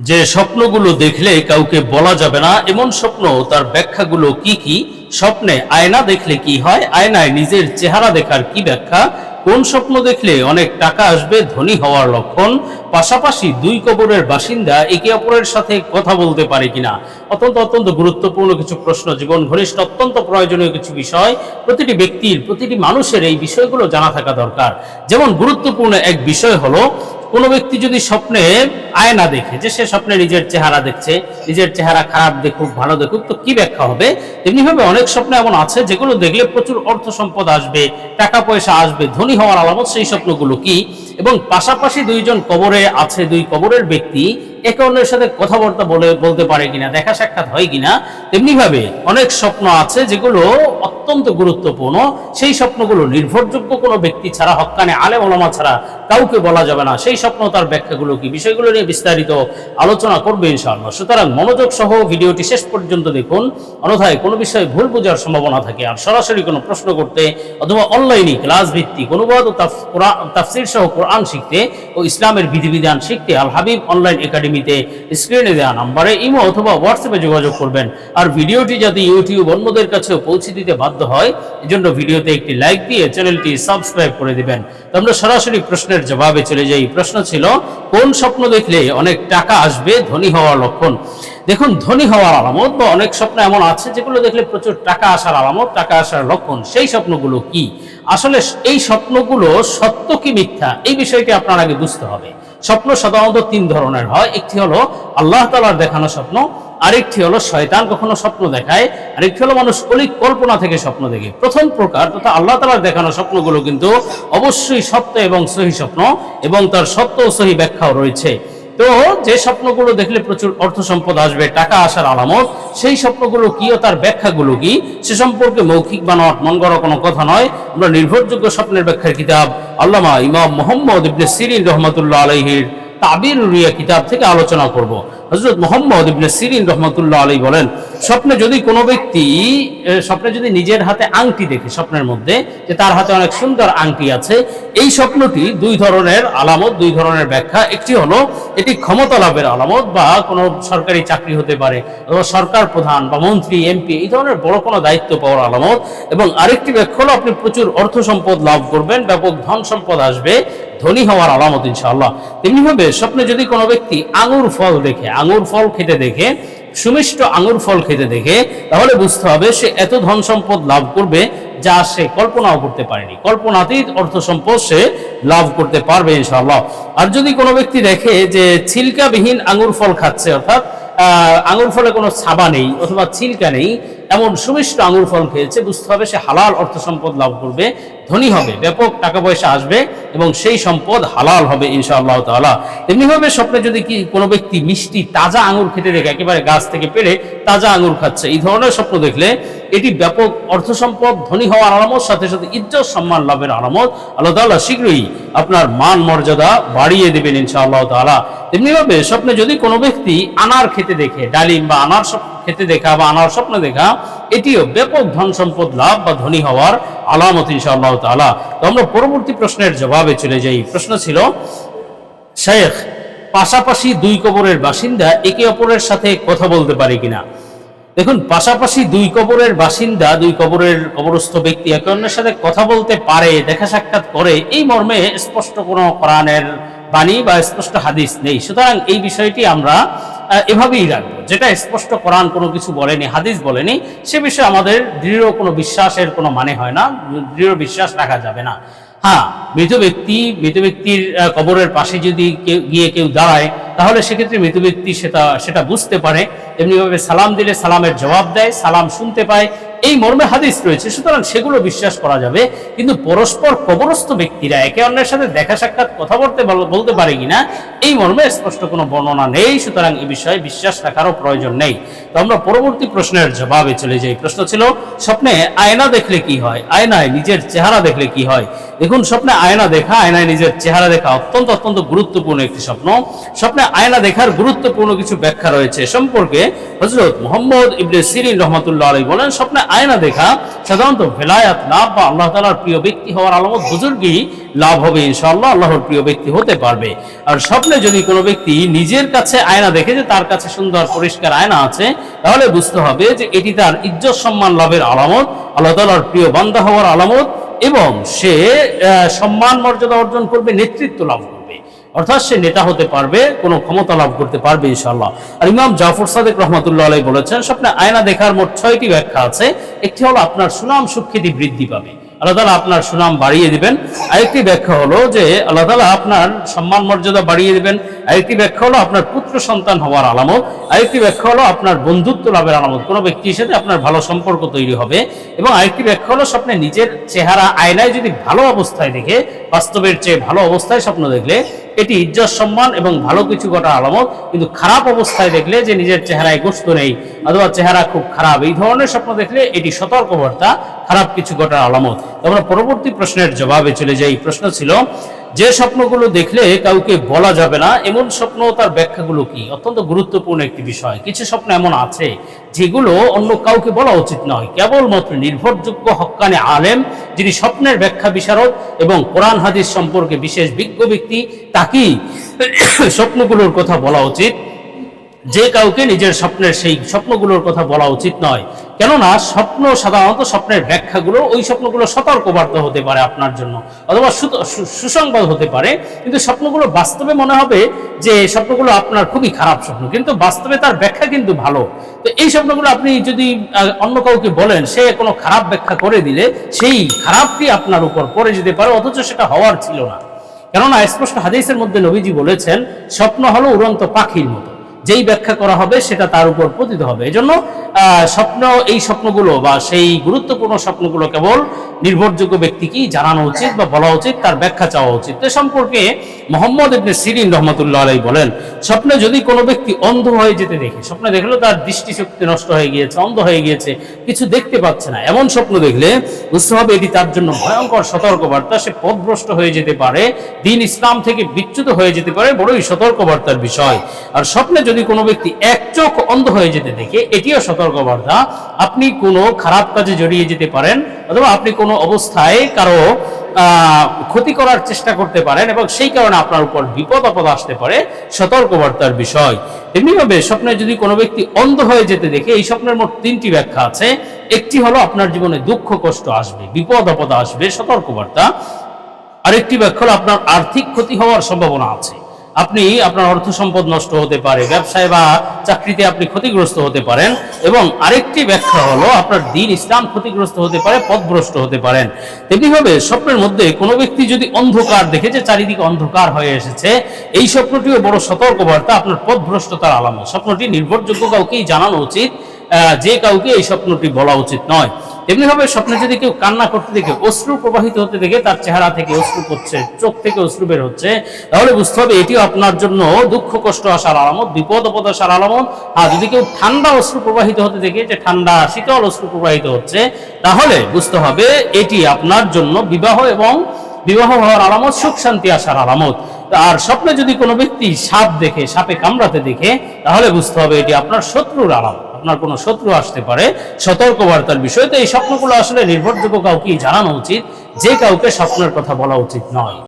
যে স্বপ্নগুলো দেখলে কাউকে বলা যাবে না, এমন স্বপ্ন, তার ব্যাখ্যাগুলো কি কি? স্বপ্নে আয়না দেখলে কি হয়? আয়নায় নিজের চেহারা দেখার কি ব্যাখ্যা? কোন স্বপ্ন দেখলে অনেক টাকা আসবে? ধনী হওয়ার লক্ষণ? পাশাপাশি দুই কবরের বাসিন্দা একে অপরের সাথে কথা বলতে পারে কিনা? অত্যন্ত অত্যন্ত গুরুত্বপূর্ণ কিছু প্রশ্ন। জীবন ঘনিষ্ঠ, অত্যন্ত প্রয়োজনীয় কিছু বিষয়। প্রতিটি ব্যক্তির, প্রতিটি মানুষের এই বিষয়গুলো জানা থাকা দরকার। যেমন গুরুত্বপূর্ণ এক বিষয় হলো কোনো ব্যক্তি যদি স্বপ্নে আয়না দেখে, যে সে স্বপ্নে নিজের চেহারা দেখছে, নিজের চেহারা খারাপ দেখুক, ভালো দেখুক, তো কি ব্যাখ্যা হবে? তেমনিভাবে অনেক স্বপ্ন এমন আছে, যেগুলো দেখলে প্রচুর অর্থ সম্পদ আসবে, টাকা পয়সা আসবে, ধনী হওয়ার আলামত সেই স্বপ্নগুলো কি? এবং পাশাপাশি দুইজন কবরে আছে, দুই কবরের ব্যক্তি, একে অন্যের সাথে কথাবার্তা বলে, বলতে পারে কিনা, দেখা সাক্ষাৎ হয় কিনা? তেমনি ভাবে অনেক স্বপ্ন আছে যেগুলো অত্যন্ত গুরুত্বপূর্ণ। সেই স্বপ্নগুলো নির্ভরযোগ্য কোনো ব্যক্তি ছাড়া হক্কানে আলে ওলামা ছাড়া কাউকে বলা যাবে না। সেই স্বপ্ন তার ব্যাখ্যাগুলো কি? বিষয়গুলো নিয়ে বিস্তারিত আলোচনা করবে ইনশাআল্লাহ। সুতরাং মনোযোগ সহ ভিডিওটি শেষ পর্যন্ত দেখুন। অন্যথায় কোনো বিষয়ে ভুল বোঝার সম্ভাবনা থাকে আর সরাসরি কোনো প্রশ্ন করতে অথবা অনলাইনে ক্লাস ভিত্তিক অনুবাদ ও তাফসির সহ কোরআন শিখতে ও ইসলামের বিধিবিধান শিখতে আল হাবিব অনলাইন একাডেমিতে স্ক্রিনে দেওয়া নাম্বারে ইমো অথবা হোয়াটসঅ্যাপে যোগাযোগ করবেন। আর ভিডিওটি যাতে ইউটিউব অন্যদের কাছেও পৌঁছে দিতে বাধ্য হয়, এজন্য ভিডিওতে একটি লাইক দিয়ে চ্যানেলটি সাবস্ক্রাইব করে দিবেন। তো আমরা সরাসরি প্রশ্নের জবাবে চলে যাই। প্রশ্ন ছিল, কোন স্বপ্ন দেখলে অনেক টাকা আসবে? ধনী হওয়ার লক্ষণ। দেখুন, ধনী হওয়ার আলামত বা অনেক স্বপ্ন এমন আছে, যেগুলো দেখলে প্রচুর টাকা আসার আলামত, টাকা আসার লক্ষণ। সেই স্বপ্নগুলো কি? আসলে এই স্বপ্নগুলো সত্য কি মিথ্যা? এই বিষয়টি আপনার আগে বুঝতে হবে। স্বপ্ন সাধারণত তিন ধরনের হয়। একটি হলো আল্লাহ তালার দেখানো স্বপ্ন আরেকটি হলো শয়তান কখনো স্বপ্ন দেখায়, আরেকটি হলো মানুষ অলিক কল্পনা থেকে স্বপ্ন দেখে। প্রথম প্রকার তথা আল্লাহ তালার দেখানো স্বপ্নগুলো কিন্তু অবশ্যই সত্য এবং সহি স্বপ্ন এবং তার সত্য ও সহি ব্যাখ্যাও রয়েছে। তো যে স্বপ্নগুলো দেখলে প্রচুর অর্থ সম্পদ আসবে, টাকা আসার আলামত, সেই স্বপ্নগুলো কি ও তার ব্যাখ্যাগুলো কি, সে সম্পর্কে মৌখিক বানোয়াট মন গড়া কোনো কথা নয়। আমরা নির্ভরযোগ্য স্বপ্নের ব্যাখ্যার কিতাব আল্লামা ইমাম মোহাম্মদ ইবনে সিরিন রহমতুল্লাহ আলহির তাবির রিয়া কিতাব থেকে আলোচনা করব। হজরত মোহাম্মদ ইবনে সিরিন রহমতুল্লাহ আলী বলেন স্বপ্নে যদি কোনো ব্যক্তি স্বপ্নে যদি নিজের হাতে আংটি দেখে স্বপ্নের মধ্যে, যে তার হাতে অনেক সুন্দর আংটি আছে, এই স্বপ্নটি দুই ধরনের আলামত, দুই ধরনের ব্যাখ্যা। একটি হলো, এটি ক্ষমতা লাভের আলামত বা কোনো সরকারি চাকরি হতে পারে, অথবা সরকার প্রধান বা মন্ত্রী, এমপি, এই ধরনের বড় কোনো দায়িত্ব পাওয়ার আলামত। এবং আরেকটি ব্যাখ্যা হলো, আপনি প্রচুর অর্থ সম্পদ লাভ করবেন, ব্যাপক ধন সম্পদ আসবে, ধনী হওয়ার আলামত ইনশাআল্লাহ। তেমনিভাবে স্বপ্নে যদি কোনো ব্যক্তি আঙুর ফল দেখে, আঙুর ফল খেতে দেখে সুমিষ্ট আঙুর ফল খেতে দেখে, তাহলে বুঝতে হবে সে এত ধন সম্পদ লাভ করবে যা সে কল্পনাও করতে পারেনি। কল্পনাতীত অর্থ সম্পদ সে লাভ করতে পারবে ইনশাআল্লাহ। আর যদি কোনো ব্যক্তি দেখে যে ছিলকাবিহীন আঙুর ফল খাচ্ছে, অর্থাৎ আঙুর ফলে কোনো ছাবা নেই অথবা ছিলকা নেই এমন সুমিষ্ট আঙুর ফল খেয়েছে, বুঝতে হবে সে হালাল অর্থ সম্পদ লাভ করবে, ধনী হবে, ব্যাপক টাকা পয়সা আসবে এবং সেই সম্পদ হালাল হবে ইনশাআল্লাহ তাআলা। তেমনিভাবে স্বপ্নে যদি কি কোনো ব্যক্তি মিষ্টি তাজা আঙুর খেতে দেখে, একেবারে গাছ থেকে পেরে তাজা আঙুর খাচ্ছে, এই ধরনের স্বপ্ন দেখলে এটি ব্যাপক অর্থ সম্পদ, ধনী হওয়ার আলামত, সাথে সাথে ইজ্জত, সম্মান লাভের আলামত, আল্লাহ তাআলা শীঘ্রই আপনার মান মর্যাদা বাড়িয়ে দেবেন ইনশাআল্লাহ তাআলা। এমনিভাবে স্বপ্নে যদি কোনো ব্যক্তি আনার খেতে দেখে, ডালিম বা আনার স্বপ্ন খেতে দেখা বা আনার স্বপ্ন দেখা, এটিও ব্যাপক ধন সম্পদ লাভ বা ধনী হওয়ার আলামত ইনশাআল্লাহ তাআলা। তো আমরা পরবর্তী প্রশ্নের জবাবে চলে যাই। প্রশ্ন ছিল শেখ পাশাপাশি দুই কবরের বাসিন্দা একে অপরের সাথে কথা বলতে পারে কিনা? দেখুন, পাশাপাশি দুই কবরের বাসিন্দা, দুই কবরের কবরস্থ ব্যক্তি একে অন্যের সাথে কথা বলতে পারে, দেখা সাক্ষাৎ করে, এই মর্মে স্পষ্ট কোনো কোরআনের বাণী বা স্পষ্ট হাদিস নেই। সুতরাং এই বিষয়টি আমরা এভাবেই রাখব। যেটা স্পষ্ট কোরআন কোনো কিছু বলেনি, হাদিস বলেনি, সে বিষয়ে আমাদের দৃঢ় কোনো বিশ্বাসের কোনো মানে হয় না, দৃঢ় বিশ্বাস রাখা যাবে না। হ্যাঁ মৃত ব্যক্তি, মৃত ব্যক্তির কবরের পাশে যদি কেউ, গিয়ে কেউ দাঁড়ায়, তাহলে সেক্ষেত্রে মৃত ব্যক্তি সেটা সেটা বুঝতে পারে। এমনিভাবে সালাম দিলে সালামের জবাব দেয়, সালাম শুনতে পায় এই মর্মে হাদিস রয়েছে, সুতরাং সেগুলো বিশ্বাস করা যাবে। কিন্তু পরস্পর কবরস্থ ব্যক্তিরা একে অন্যের সাথে দেখা সাক্ষাৎ কথা বলতে বলতে পারে কিনা, এই মর্মে স্পষ্ট কোনো বর্ণনা নেই, সুতরাং এই বিষয়ে বিশ্বাস রাখারও প্রয়োজন নেই। তো আমরা পরবর্তী প্রশ্নের জবাবে চলে যাই। প্রশ্ন ছিল, স্বপ্নে আয়না দেখলে কি হয়? আয়নায় নিজের চেহারা দেখলে কি হয়? দেখুন, স্বপ্নে আয়না দেখা, আয়নায় নিজের চেহারা দেখা অত্যন্ত অত্যন্ত গুরুত্বপূর্ণ একটি স্বপ্ন। স্বপ্নে আয়না দেখার গুরুত্বপূর্ণ কিছু ব্যাখ্যা রয়েছে। সম্পর্কে হজরত মোহাম্মদ ইবনে সিরিন রহমতুল্লাহ আলী বলেন, স্বপ্নে আয়না দেখা, সাধারণত ভেলায়াত লাভ বা আল্লাহ তালার প্রিয় ব্যক্তি হওয়ার আলামত বুজুর্গই লাভ হবে, ইনশাআল্লাহ আল্লাহর প্রিয় ব্যক্তি হতে পারবে। আর স্বপ্নে যদি কোনো ব্যক্তি নিজের কাছে আয়না দেখে যে তার কাছে সুন্দর, পরিষ্কার আয়না আছে, তাহলে বুঝতে হবে যে এটি তার ইজ্জত সম্মান লাভের আলামত, আল্লাহ তালার প্রিয় বান্দা হওয়ার আলামত এবং সে সম্মান মর্যাদা অর্জন করবে, নেতৃত্ব লাভ করবে। অর্থাৎ সে নেতা হতে পারবে, কোনো ক্ষমতা লাভ করতে পারবে ইনশাল্লাহ আর ইমাম জাফর সাদেক রহমতুল্লাহ আলাই বলেছেন, স্বপ্নে আয়না দেখার মোট ছয়টি ব্যাখ্যা আছে। একটি হলো, আপনার সুনাম সুখ্যাতি বৃদ্ধি পাবে। আল্লাহ তালা আপনার সুনাম বাড়িয়ে দিবেন। আরেকটি ব্যাখ্যা হলো যে, আল্লাহ তালা আপনার সম্মান মর্যাদা বাড়িয়ে দিবেন। আরেকটি ব্যাখ্যা হলো, আপনার পুত্র সন্তান হওয়ার আলামত। আরেকটি ব্যাখ্যা হলো, আপনার বন্ধুত্ব লাভের আলামত। কোনো ব্যক্তির সাথে আপনার ভালো সম্পর্ক তৈরি হবে। এবং আরেকটি ব্যাখ্যা হলো, স্বপ্নে নিজের চেহারা আয়নায় যদি ভালো অবস্থায় দেখে, বাস্তবের চেয়ে ভালো অবস্থায় স্বপ্ন দেখলে এটি ইজ্জত, সম্মান এবং ভালো কিছু ঘটার আলামত। কিন্তু খারাপ অবস্থায় দেখলে যে নিজের চেহারায় গোস্ত নেই অথবা চেহারা খুব খারাপ, এই ধরনের স্বপ্ন দেখলে এটি সতর্কবার্তা, খারাপ কিছু ঘটার আলামত। আমরা পরবর্তী প্রশ্নের জবাবে চলে যাই। প্রশ্ন ছিল যে স্বপ্নগুলো দেখলে কাউকে বলা যাবে না, এমন স্বপ্ন তার ব্যাখ্যাগুলো কি? অত্যন্ত গুরুত্বপূর্ণ একটি বিষয়। কিছু স্বপ্ন এমন আছে যেগুলো অন্য কাউকে বলা উচিত নয়। কেবলমাত্র নির্ভরযোগ্য হক্কানে আলেম, যিনি স্বপ্নের ব্যাখ্যা বিশারদ এবং কোরআন হাদিস সম্পর্কে বিশেষ বিজ্ঞ ব্যক্তি, তাকেই স্বপ্নগুলোর কথা বলা উচিত। যে কাউকে নিজের স্বপ্নের সেই স্বপ্নগুলোর কথা বলা উচিত নয়। কেননা স্বপ্ন সাধারণত স্বপ্নের ব্যাখ্যাগুলো, ওই স্বপ্নগুলো সতর্কবার্তা হতে পারে আপনার জন্য, অথবা সুসংবাদ হতে পারে, কিন্তু স্বপ্নগুলো বাস্তবে মনে হবে যে স্বপ্নগুলো আপনার খুবই খারাপ স্বপ্ন, কিন্তু বাস্তবে তার ব্যাখ্যা কিন্তু ভালো। তো এই স্বপ্নগুলো আপনি যদি অন্য কাউকে বলেন, সে কোনো খারাপ ব্যাখ্যা করে দিলে, সেই খারাপটি আপনার উপর পড়ে যেতে পারে, অথচ সেটা হওয়ার ছিল না। কেননা স্পষ্ট হাদিসের মধ্যে নবীজি বলেছেন, স্বপ্ন হলো উড়ন্ত পাখির মতো, যেই ব্যাখ্যা করা হবে সেটা তার উপর পতিত হবে। এজন্য স্বপ্ন, এই স্বপ্নগুলো বা সেই গুরুত্বপূর্ণ স্বপ্নগুলো কেবল নির্ভরযোগ্য ব্যক্তিকেই জানানো উচিত বা বলা উচিত, তার ব্যাখ্যা চাওয়া উচিত। এ সম্পর্কে মোহাম্মদ ইবনে সিরিন রহমতুল্লাহ আলাই বলেন, স্বপ্নে যদি কোনো ব্যক্তি অন্ধ হয়ে যেতে দেখে, স্বপ্নে দেখল তার দৃষ্টিশক্তি নষ্ট হয়ে গিয়েছে, অন্ধ হয়ে গিয়েছে, কিছু দেখতে পাচ্ছে না। এমন স্বপ্ন দেখলে বুঝতে হবে এটি তার জন্য ভয়ঙ্কর সতর্কবার্তা, সে পথভ্রষ্ট হয়ে যেতে পারে, দিন ইসলাম থেকে বিচ্যুত হয়ে যেতে পারে, বড়ই সতর্কবার্তার বিষয়। আর স্বপ্নে যদি কোনো ব্যক্তি এক চোখ অন্ধ হয়ে যেতে দেখে, এটিও সতর্কবার্তা আপনি কোনো খারাপ কাজে জড়িয়ে যেতে পারেন অথবা আপনি কোনো অবস্থায় কারও ক্ষতি করার চেষ্টা করতে পারেন এবং সেই কারণে আপনার উপর বিপদ, আপদ আসতে পারে সতর্কবার্তার বিষয়। তেমনিভাবে স্বপ্নে যদি কোনো ব্যক্তি অন্ধ হয়ে যেতে দেখে, এই স্বপ্নের মোট তিনটি ব্যাখ্যা আছে। একটি হলো আপনার জীবনে দুঃখ, কষ্ট আসবে, বিপদ, আপদ আসবে, সতর্কবার্তা। আরেকটি ব্যাখ্যা হলো আপনার আর্থিক ক্ষতি হওয়ার সম্ভাবনা আছে। আপনি আপনার অর্থ সম্পদ নষ্ট হতে পারে, ব্যবসায় বা চাকরিতে আপনি ক্ষতিগ্রস্ত হতে পারেন এবং আরেকটি ব্যাখ্যা হলো আপনার দিন ইসলাম ক্ষতিগ্রস্ত হতে পারে, পথভ্রষ্ট হতে পারেন। তেমনিভাবে স্বপ্নের মধ্যে কোনো ব্যক্তি যদি অন্ধকার দেখে যে চারিদিকে অন্ধকার হয়ে এসেছে, এই স্বপ্নটিও বড় সতর্কবার্তা, আপনার পথভ্রষ্টতার আলামত। স্বপ্নটি নির্ভরযোগ্য কাউকেই জানানো উচিত যে কাউকে এই স্বপ্নটি বলা উচিত নয়। তেমনিভাবে স্বপ্নে যদি কেউ কান্না করতে দেখে, অশ্রু প্রবাহিত হতে দেখে, তার চেহারা থেকে অশ্রু পড়ছে, চোখ থেকে অশ্রু বের হচ্ছে, তাহলে বুঝতে হবে এটিও আপনার জন্য দুঃখ, কষ্ট আসার আলামত, বিপদ আপদ আসার আলামত। আর যদি কেউ ঠান্ডা অশ্রু প্রবাহিত হতে দেখে যে ঠান্ডা শীতল অশ্রু প্রবাহিত হচ্ছে, তাহলে বুঝতে হবে এটি আপনার জন্য বিবাহ এবং বিবাহ হওয়ার আলামত, সুখ, শান্তি আসার আলামত। আর স্বপ্নে যদি কোনো ব্যক্তি সাপ দেখে, সাপে কামড়াতে দেখে, তাহলে বুঝতে হবে এটি আপনার শত্রুর আলামত। আপনার কোনো শত্রু আসতে পারে, সতর্কবার্তার বিষয়। তো এই স্বপ্নগুলো আসলে নির্ভরযোগ্য কাউকে জানানো উচিত, যে কাউকে স্বপ্নের কথা বলা উচিত নয়।